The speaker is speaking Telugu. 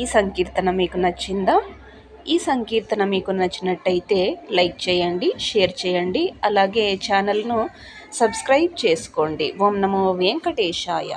ఈ సంకీర్తన మీకు నచ్చిందా? ఈ సంకీర్తన మీకు నచ్చినట్టయితే లైక్ చేయండి షేర్ చేయండి అలాగే ఛానల్ను సబ్స్క్రైబ్ చేసుకోండి. ఓం నమో వెంకటేశాయ.